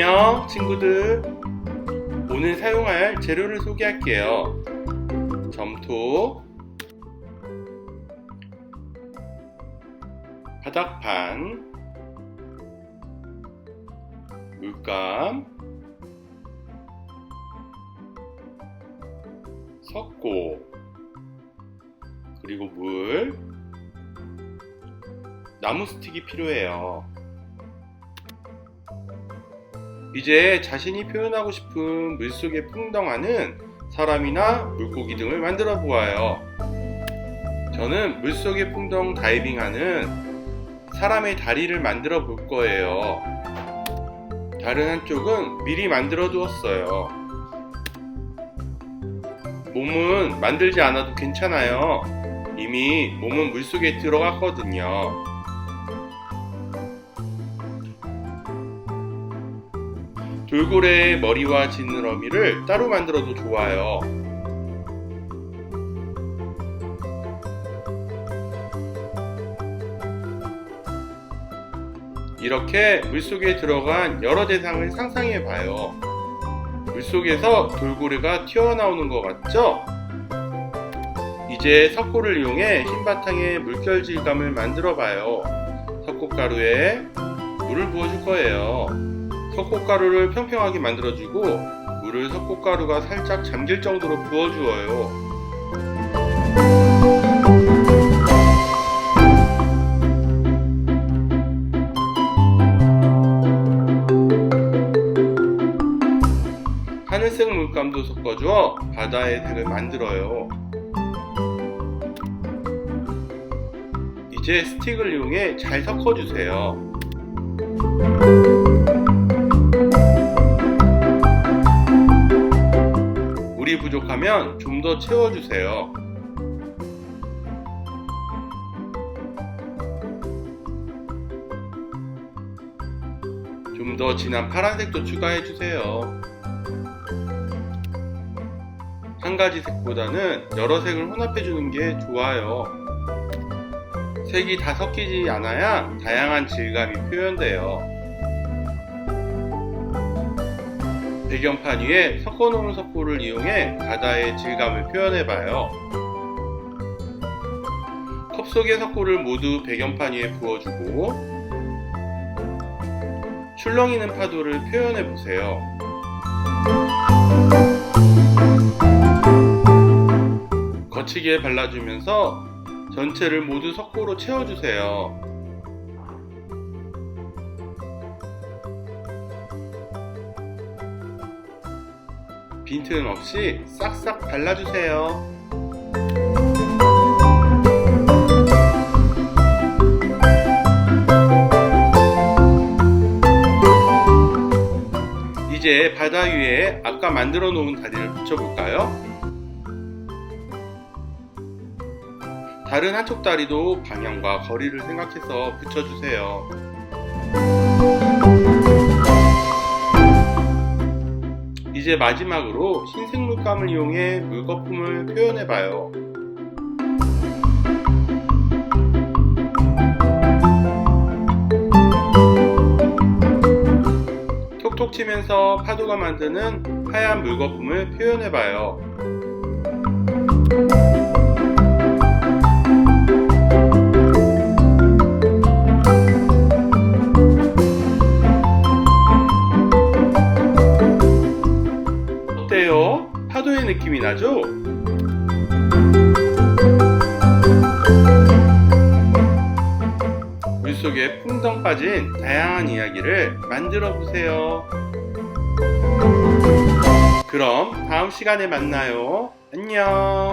안녕 친구들. 오늘 사용할 재료를 소개할게요. 점토 바닥판 물감 석고 그리고 물. 나무 스틱이 필요해요. 이제 자신이 표현하고 싶은 물속의 풍덩하는 사람이나 물고기 등을 만들어 보아요. 저는 물속의 풍덩 다이빙하는 사람의 다리를 만들어 볼 거예요. 다른 한쪽은 미리 만들어 두었어요. 몸은 만들지 않아도 괜찮아요. 이미 몸은 물속에 들어갔거든요. 돌고래의 머리와 지느러미를 따로 만들어도 좋아요. 이렇게 물속에 들어간 여러 대상을 상상해 봐요. 물속에서 돌고래가 튀어나오는 것 같죠? 이제 석고를 이용해 흰 바탕에 물결 질감을 만들어 봐요. 석고가루에 물을 부어줄 거예요. 석고가루를 평평하게 만들어주고 물을 석고가루가 살짝 잠길 정도로 부어주어요. 하늘색 물감도 섞어줘 바다의 색을 만들어요. 이제 스틱을 이용해 잘 섞어주세요. 부족하면 좀 더 채워주세요. 좀 더 진한 파란색도 추가해주세요. 한 가지 색보다는 여러 색을 혼합해주는 게 좋아요. 색이 다 섞이지 않아야 다양한 질감이 표현돼요. 배경판 위에 섞어놓은 석고를 이용해 바다의 질감을 표현해봐요. 컵 속의 석고를 모두 배경판 위에 부어주고 출렁이는 파도를 표현해보세요. 거치게 발라주면서 전체를 모두 석고로 채워주세요. 빈틈 없이 싹싹 발라주세요. 이제 바다 위에 아까 만들어 놓은 다리를 붙여볼까요? 다른 한쪽 다리도 방향과 거리를 생각해서 붙여주세요. 이제 마지막으로 흰색 물감을 이용해 물거품을 표현해봐요. 톡톡 치면서 파도가 만드는 하얀 물거품을 표현해봐요. 어때요? 파도의 느낌이 나죠? 물속에 풍덩 빠진 다양한 이야기를 만들어 보세요. 그럼 다음 시간에 만나요. 안녕.